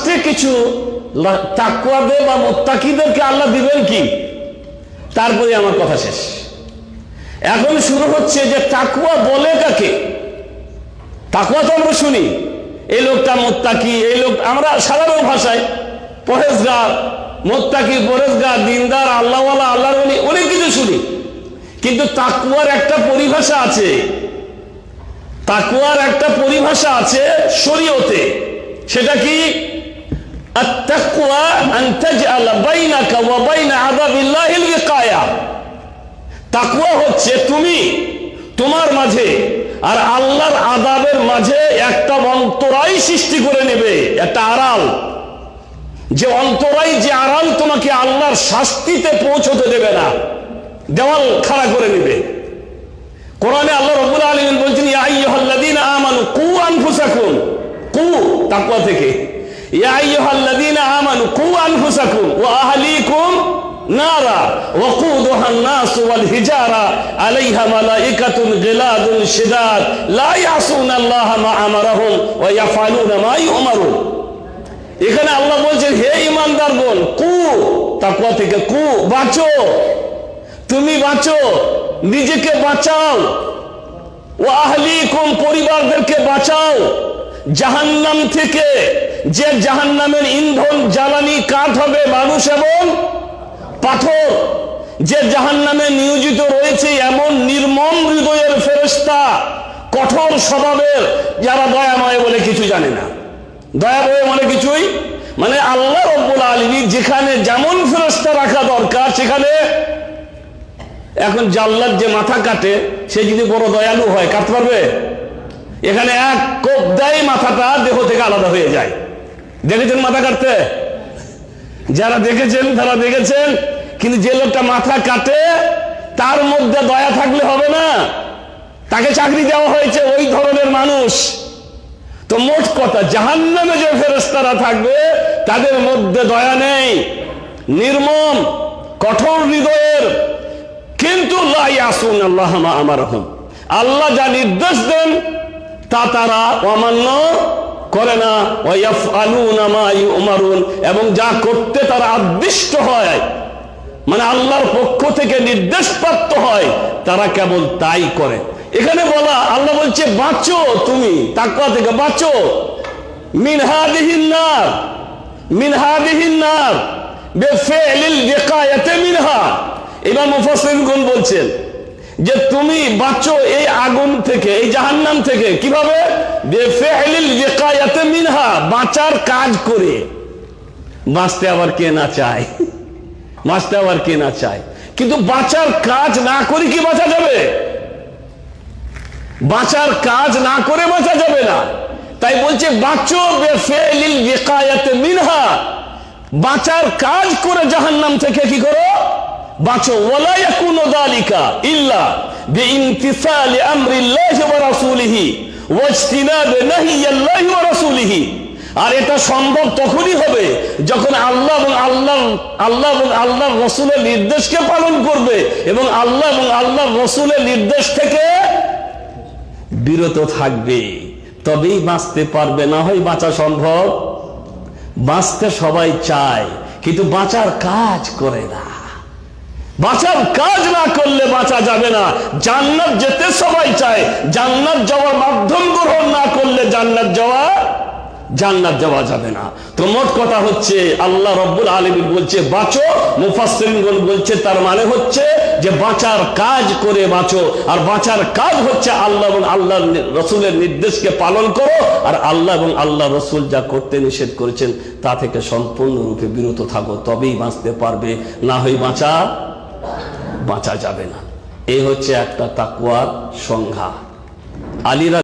লাস্টে কিছু তাকুয়াদের বা মোত্তাকিদেরকে আল্লাহ দিবেন কি? তারপরে আমার কথা শেষ। এখন শুরু হচ্ছে যে তাকুয়া বলে কাকে? তাকুয়া তো আমরা শুনি। এই লোকটা মোত্তাকি, এই লোক আমরা সাধারণ ভাষায় পরেশগার, মোত্তাকি, পরেশগার, দিনদার, আল্লাহওয়ালা, আল্লাহর বলি অনেক কিছু শুনি। কিন্তু তাকুয়ার একটা পরিভাষা আছে। তাকুয়ার একটা পরিভাষা আছে শরীয়তে। সেটা কি? তাকুয়া হচ্ছে তুমি তোমার মাঝে আর আল্লাহর আদাবের মাঝে একটা অন্তরাই সৃষ্টি করে নেবে, একটা আড়াল। যে অন্তরাই যে আড়াল তোমাকে আল্লাহর শাস্তিতে পৌঁছতে দেবে না, দেওয়াল খাড়া করে নেবে। কোরআনে আল্লাহ রব্বুল আলামিন বলছেন আমানু কু আনফুসাকুম। কু তাকুয়া থেকে। ইয়া আইয়ুহাল্লাযীনা আমানু কু আনফুসাকুম ওয়া আহলিকুম নারা ওয়াকুদুহা الناس والحجارة عليها ملائكة غلاظ شداد لا يعصون الله ما أمرهم ويفعلون ما يؤمرون এখানে আল্লাহ বলছেন হে ইমানদার বোন কু তাকওয়া থেকে কু বাঁচো তুমি বাঁচো নিজেকে বাঁচাও ও আহলিকুম পরিবারদেরকে বাঁচাও জাহান্নাম থেকে যে জাহান্নামের ইন্ধন, জ্বালানি, কাঠ হবে মানুষ এবং পাথর। যে জাহান্নামে নিয়োজিত রয়েছে এমন নির্মম হৃদয়ের ফেরেস্তা কঠোর স্বভাবের, যারা দয়াময় বলে কিছু জানে না। দয়া দয়াময় মানে কিছুই? মানে আল্লাহ রব্বুল আলমী যেখানে যেমন ফেরস্তা রাখা দরকার, সেখানে এখন জাল্লাদ যে মাথা কাটে, সে যদি বড় দয়ালু হয়, কাটতে পারবে? এখানে এক কোপ দেয়, মাথাটা দেহ থেকে আলাদা হয়ে যায়। দেখেছেন মাথা কাটতে? যারা দেখেছেন, তারা দেখেছেন, কিন্তু যে লোকটা মাথা কাটে, তার মধ্যে দয়া থাকলে হবে না। তাকে চাকরি দেওয়া হয়েছে ওই ধরনের মানুষ। তো মোট কথা, জাহান্নামে যে ফেরেস্তারা থাকবে, তাদের মধ্যে দয়া নেই। নির্মম, কঠোর হৃদয়ের। কিন্তু আল্লাহ যা নির্দেশ দেন তা তারা অমান্য করে না। এবং যা করতে তারা আদিষ্ট হয় মানে আল্লাহর পক্ষ থেকে নির্দেশ প্রাপ্ত হয়, তারা কেবল তাই করে। এখানে বলা, আল্লাহ বলছে, বাঁচো তুমি তাকুয়া থেকে বাঁচো। মিনহাদিহিন নার মিনহাদিহিন নার বেফেলিল বেকায়াতে মিনহা। এবার বলছেন যে তুমি বাঁচো এই আগুন থেকে, এই জাহান্নাম থেকে। কীভাবে? মিনহা, বাঁচার কাজ করে। বাঁচতে আবার কে না চায়? বাঁচতে আবার কে না চায়? কিন্তু বাঁচার কাজ না করে কি বাঁচা যাবে? বাঁচার কাজ না করে বাঁচা যাবে না। তাই বলছে, বাঁচো বেফেলিল মিনহা। বাঁচার কাজ করে জাহান্নাম থেকে কি করো? বাঁচো। ওয়ালা ইয়াকুনু যালিকা ইল্লা আর এটা সম্ভব তখনই হবে যখন আল্লাহ এবং আল্লাহ আল্লাহ এবং আল্লাহ রসুলের নির্দেশকে পালন করবে এবং আল্লাহ এবং আল্লাহ রসুলের নির্দেশ থেকে বিরত থাকবে। তবেই বাঁচতে পারবে, না হয় বাঁচা সম্ভব? বাঁচতে সবাই চায়, কিন্তু বাঁচার কাজ করে না। বাঁচার কাজ না করলে বাঁচা যাবে না। জান্নাত যেতে সবাই চায়। জান্নাত যাওয়ার মাধ্যম গ্রহণ না করলে জান্নাত যাওয়া জান্নাত যাওয়া যাবে না। তো মোট কথা হচ্ছে, আল্লাহ রব্বুল আলমী বলছে, বাঁচো। মুফাসরিনগণ বলছে, তার মানে হচ্ছে যে বাঁচার কাজ করে বাঁচো। আর বাঁচার কাজ হচ্ছে আল্লাহ এবং আল্লাহ রসুলের নির্দেশকে পালন করো। আর আল্লাহ এবং আল্লাহ রসুল যা করতে নিষেধ করেছেন, তা থেকে সম্পূর্ণরূপে বিরত থাকো। তবেই বাঁচতে পারবে। না হয় বাঁচা বাঁচা যাবে না। এ হচ্ছে একটা তাকুয়ার সংজ্ঞা। আলীরা